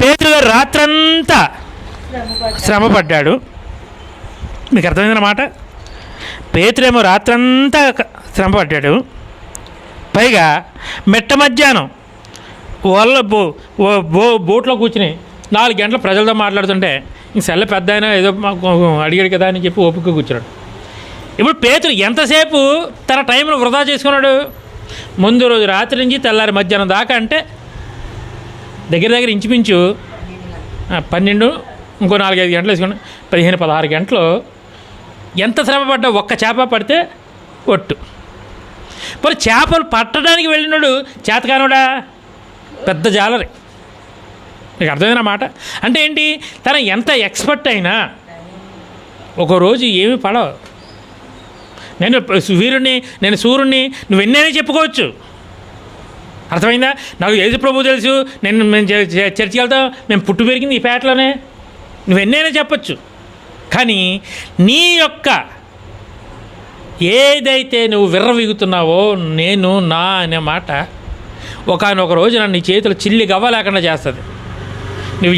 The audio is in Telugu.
పేతురు గారు రాత్రంతా శ్రమ పడ్డాడు మీకు అర్థమైందన్నమాట పేతురేమో రాత్రంతా శ్రమపడ్డాడు. శ్రమ పడ్డాడు పైగా మెట్ట మధ్యాహ్నం వాళ్ళ బో బో బోట్లో కూర్చుని నాలుగు గంటలు ప్రజలతో మాట్లాడుతుంటే ఇంక సెల్ల పెద్ద అయినా ఏదో అడిగాడు కదా అని చెప్పి ఓపిక కూర్చున్నాడు. ఇప్పుడు పేతురు ఎంతసేపు తన టైంను వృధా చేసుకున్నాడు? ముందు రోజు రాత్రి నుంచి తెల్లారి మధ్యాహ్నం దాకా అంటే దగ్గర దగ్గర ఇంచుమించు పన్నెండు ఇంకో నాలుగైదు గంటలు వేసుకోండి పదిహేను పదహారు గంటలు ఎంత శ్రమ పడ్డా ఒక్క చేప పడితే ఒట్టు. మరి చేపలు పట్టడానికి వెళ్ళినోడు చేతకానుడా? పెద్ద జాలరి. నీకు అర్థమైన మాట? అంటే ఏంటి? తన ఎంత ఎక్స్పర్ట్ అయినా ఒక రోజు ఏమి పడవు. నేను వీరుణ్ణి నేను సూర్యుడిని నువ్వు ఎన్నైనా చెప్పుకోవచ్చు. అర్థమైందా? నాకు ఏది ప్రభు తెలుసు. నేను మేము చర్చికి వెళ్తాం. మేము పుట్టు పెరిగింది ఈ పేటలోనే. నువ్వెన్నైనా చెప్పచ్చు. కానీ నీ యొక్క ఏదైతే నువ్వు విర్రవీగుతున్నావో నేను నా అనే మాట ఒకనొక రోజు నన్ను నీ చేతులు చిల్లి గవ్వ లేకుండా చేస్తుంది.